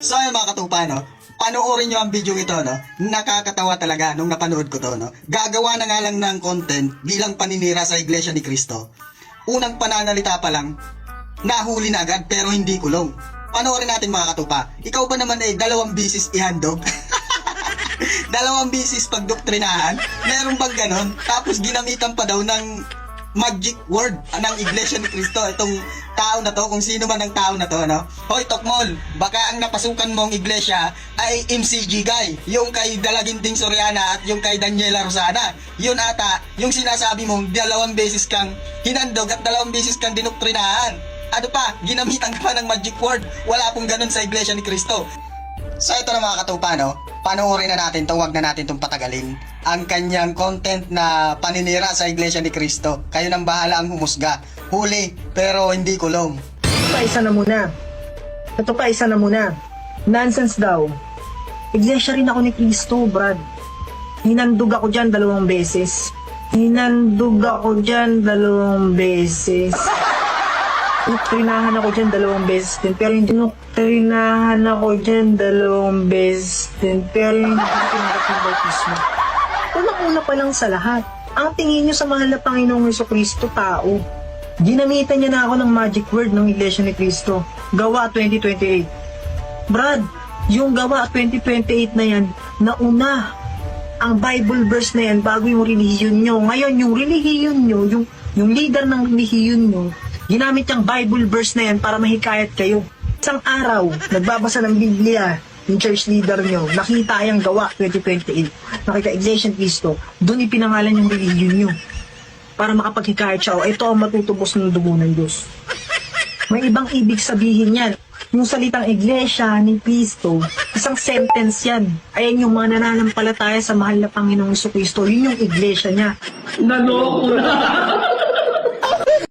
So ayun mga katupa, no? Panoorin nyo ang video ito, no? Nakakatawa talaga nung napanood ko to, no? Gagawa na nga lang ng content bilang paninira sa Iglesia ni Cristo. Unang pananalita pa lang, nahuli na agad pero hindi kulong. Panoorin natin mga katupa. Ikaw ba naman eh, dalawang bisis ihandog? dalawang bisis pagdoktrinahan? Meron bang ganon? Tapos ginamitan pa daw ng magic word ng Iglesia ni Cristo itong tao na to kung sino man ang tao na to no? Hoy Tokmol baka ang napasukan mong iglesia ay MCG guy yung kay Dalaginting Soriana at yung kay Daniela Rosana. Yun ata yung sinasabi mong dalawang beses kang hinandog at dalawang beses kang dinoktrinahan. Ano pa? Ginamitan ka pa ng magic word. Wala pong ganun sa Iglesia ni Cristo. So ito na mga katupa, no? Panoorin na natin to, wag na natin itong patagalin. Ang kanyang content na paninira sa Iglesia ni Cristo. Kayo nang bahala ang humusga. Huli, pero hindi kulong. pa isa na muna. Ito pa isa na muna. Nonsense daw. Iglesia rin ako ni Kristo, Brad. Hinandog ako dyan dalawang beses. Hinandog ako dyan dalawang beses. Trinahan ako dyan dalawang beses din. Pero hindi no, trinahan ako dyan dalawang beses din. Pero hindi ko tinanggap ng bautismo. Unang-una pa lang sa lahat. Ang tingin nyo sa mahal na Panginoong Heso Kristo, tao. Ginamitan niya na ako ng magic word ng Iglesia ni Cristo. Gawa 2028. Brad, yung gawa 2028 na yan, nauna ang Bible verse na yan bago yung relihiyon nyo. Ngayon, yung relihiyon nyo, yung, yung leader ng relihiyon nyo, ginamit yung Bible verse na yan para mahikayat kayo. Isang araw, nagbabasa ng Biblia, yung church leader nyo, nakita yung gawa 2028, nakita Iglesia Cristo, doon ipinangalan yung relihiyon nyo para makapaghikayat siya, o ito ang matutubos ng dugo ng Diyos. May ibang ibig sabihin yan. Yung salitang iglesia ni Cristo, isang sentence yan. Ayan yung mga nananampalataya sa mahal na Panginoong Kristo. Yun yung iglesia niya. Naloko na.